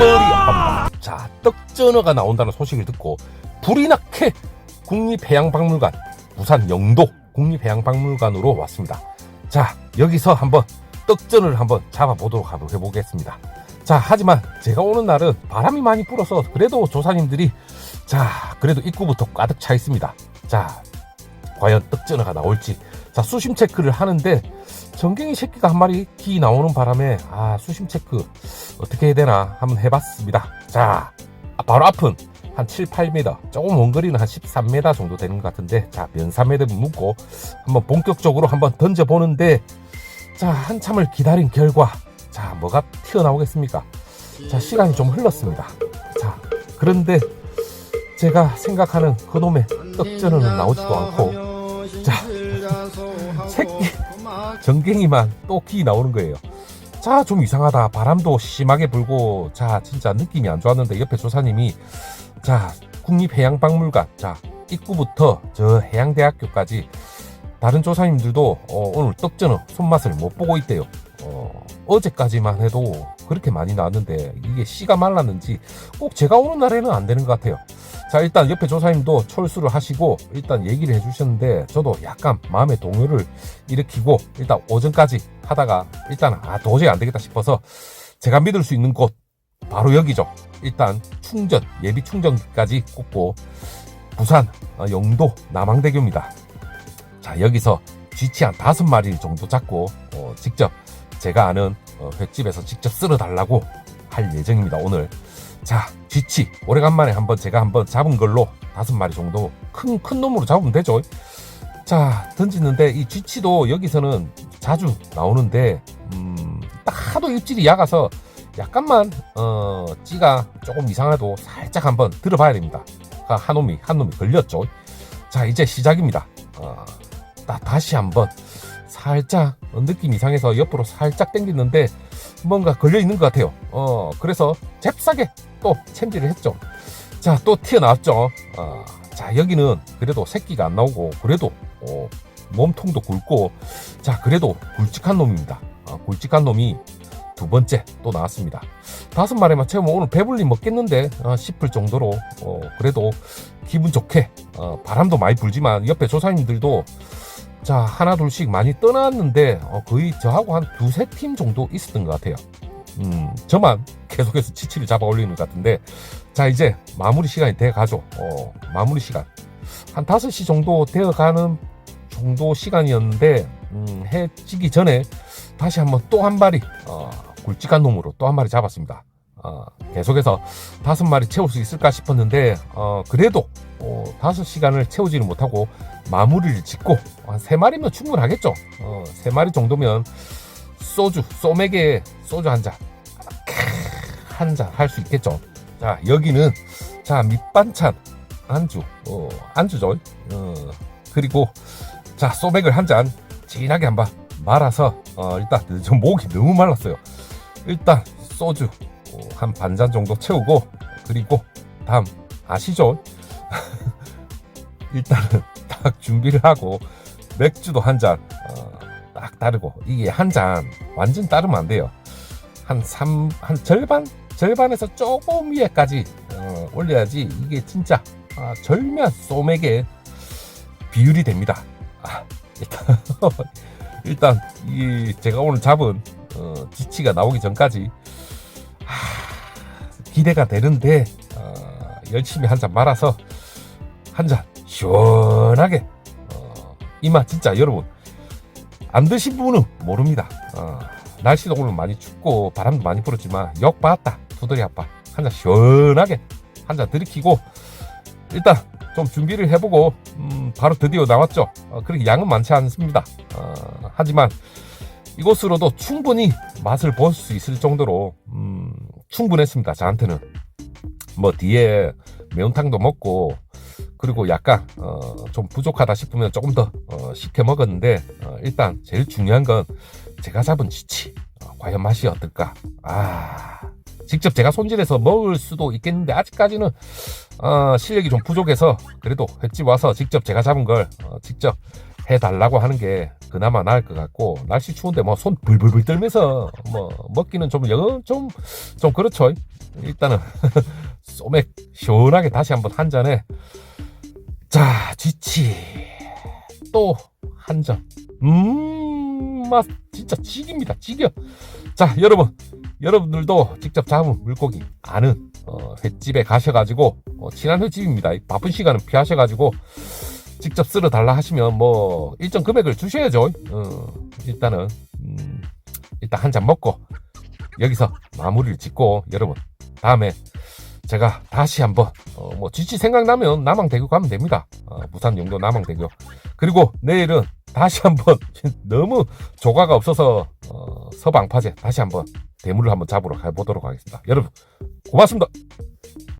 떡벌이 한방. 자, 떡전어가 나온다는 소식을 듣고 불이 나게 국립해양박물관 부산 영도 국립해양박물관으로 왔습니다. 자, 여기서 한번 떡전을 한번 잡아보도록 해보겠습니다. 자, 하지만 제가 오는 날은 바람이 많이 불어서 그래도 조사님들이 자, 그래도 입구부터 가득 차 있습니다. 자, 과연 떡전어가 나올지. 자, 수심 체크를 하는데 전갱이 새끼가 한 마리 기 나오는 바람에 아, 수심 체크 어떻게 해야 되나 한번 해봤습니다. 자, 아, 바로 앞은 한 7, 8m, 조금 먼 거리는 한 13m 정도 되는 것 같은데, 자, 면사매듭 묶고 한번 본격적으로 한번 던져보는데, 자, 한참을 기다린 결과, 자, 뭐가 튀어나오겠습니까? 자, 시간이 좀 흘렀습니다. 자, 그런데 제가 생각하는 그놈의 떡전어는 나오지도 않고, 자, 새끼 전갱이만 또기 나오는 거예요. 자, 좀 이상하다. 바람도 심하게 불고, 자, 진짜 느낌이 안 좋았는데, 옆에 조사님이, 자, 국립해양박물관, 자, 입구부터 저 해양대학교까지 다른 조사님들도 어, 오늘 떡전어 손맛을 못 보고 있대요. 어, 어제까지만 해도 그렇게 많이 나왔는데, 이게 씨가 말랐는지 꼭 제가 오는 날에는 안 되는 것 같아요. 자, 일단 옆에 조사님도 철수를 하시고, 일단 얘기를 해주셨는데, 저도 약간 마음의 동요를 일으키고, 일단 오전까지 하다가, 일단, 아, 도저히 안 되겠다 싶어서, 제가 믿을 수 있는 곳, 바로 여기죠. 일단, 충전, 예비 충전기까지 꽂고, 부산, 어, 영도, 남항대교입니다. 자, 여기서 쥐치 한 다섯 마리 정도 잡고, 어, 직접, 제가 아는 어, 횟집에서 직접 쓸어 달라고 할 예정입니다, 오늘. 자, 쥐치. 오래간만에 한번 제가 한번 잡은 걸로 다섯 마리 정도 큰, 큰 놈으로 잡으면 되죠. 자, 던지는데 이 쥐치도 여기서는 자주 나오는데, 음, 딱 하도 입질이 약아서 약간만, 어, 찌가 조금 이상해도 살짝 한번 들어봐야 됩니다. 아, 한 놈이, 한 놈이 걸렸죠. 자, 이제 시작입니다. 어, 다, 다시 한번 살짝 어, 느낌 이상해서 옆으로 살짝 당기는데 뭔가 걸려 있는 것 같아요. 어, 그래서 잽싸게 또 챔질을 했죠. 자, 또 튀어나왔죠. 어, 자, 여기는 그래도 새끼가 안 나오고, 그래도, 어, 몸통도 굵고, 자, 그래도 굵직한 놈입니다. 어, 굵직한 놈이 두 번째 또 나왔습니다. 다섯 마리만 채우면 오늘 배불리 먹겠는데, 어, 싶을 정도로, 어, 그래도 기분 좋게, 어, 바람도 많이 불지만, 옆에 조사님들도 자, 하나, 둘씩 많이 떠났는데, 어, 거의 저하고 한 두세 팀 정도 있었던 것 같아요. 음, 저만 계속해서 치치를 잡아 올리는 것 같은데, 자, 이제 마무리 시간이 돼 가죠. 어, 마무리 시간. 한 5시 정도 되어 가는 정도 시간이었는데, 음, 해 지기 전에 다시 한번 또 한 마리, 어, 굵직한 놈으로 또 한 마리 잡았습니다. 어, 계속해서 다섯 마리 채울 수 있을까 싶었는데, 어, 그래도, 어, 다섯 시간을 채우지는 못하고, 마무리를 짓고, 한세 마리면 충분하겠죠. 어, 세 마리 정도면, 소주, 소맥에 소주 한 잔, 한 잔 할 수 있겠죠. 자, 여기는, 자, 밑반찬, 안주, 어, 안주죠. 어, 그리고, 자, 소맥을 한 잔, 진하게 한번 말아서, 어, 일단, 저 목이 너무 말랐어요. 일단, 소주, 어, 한 반 잔 정도 채우고, 그리고, 다음, 아시죠? 일단은, 딱 준비를 하고, 맥주도 한 잔, 어, 딱 따르고, 이게 한 잔, 완전 따르면 안 돼요. 한 3, 한 절반? 절반에서 조금 위에까지 어, 올려야지 이게 진짜 아, 절묘한 소맥의 비율이 됩니다. 아, 일단, 일단 이 제가 오늘 잡은 어, 지치가 나오기 전까지 아, 기대가 되는데 어, 열심히 한 잔 말아서 한 잔 시원하게 어, 이맛 진짜 여러분 안 드신 분은 모릅니다. 어, 날씨도 오늘 많이 춥고 바람도 많이 불었지만 역 봤다 두더리 아빠 한 잔 시원하게 한 잔 들이키고 일단 좀 준비를 해보고 음, 바로 드디어 나왔죠. 어, 그렇게 양은 많지 않습니다. 어, 하지만 이곳으로도 충분히 맛을 볼 수 있을 정도로 음, 충분했습니다. 저한테는 뭐 뒤에 매운탕도 먹고 그리고 약간 어, 좀 부족하다 싶으면 조금 더 어, 시켜 먹었는데 어, 일단 제일 중요한 건 제가 잡은 지치 어, 과연 맛이 어떨까? 아 직접 제가 손질해서 먹을 수도 있겠는데 아직까지는 어, 실력이 좀 부족해서 그래도 횟집 와서 직접 제가 잡은 걸 어, 직접 해달라고 하는 게 그나마 나을 것 같고 날씨 추운데 뭐 손 불불불 떨면서 뭐 먹기는 좀영좀좀 좀 그렇죠 일단은 소맥 시원하게 다시 한번 한 잔에 자 쥐치 또한잔 음, 맛 진짜 찌깁니다. 찌겨. 자, 여러분. 여러분들도 직접 잡은 물고기 아는 어, 횟집에 가셔가지고 어, 친한 횟집입니다. 이 바쁜 시간은 피하셔가지고 직접 쓸어 달라 하시면 뭐 일정 금액을 주셔야죠. 어, 일단은 음, 일단 한 잔 먹고 여기서 마무리를 짓고 여러분 다음에 제가 다시 한번 어, 뭐 지치 생각나면 남항대교 가면 됩니다. 어, 부산 영도 남항대교 그리고 내일은 다시 한번 너무 조가가 없어서 어, 서방파제 다시 한번 대물을 한번 잡으러 가보도록 하겠습니다. 여러분 고맙습니다.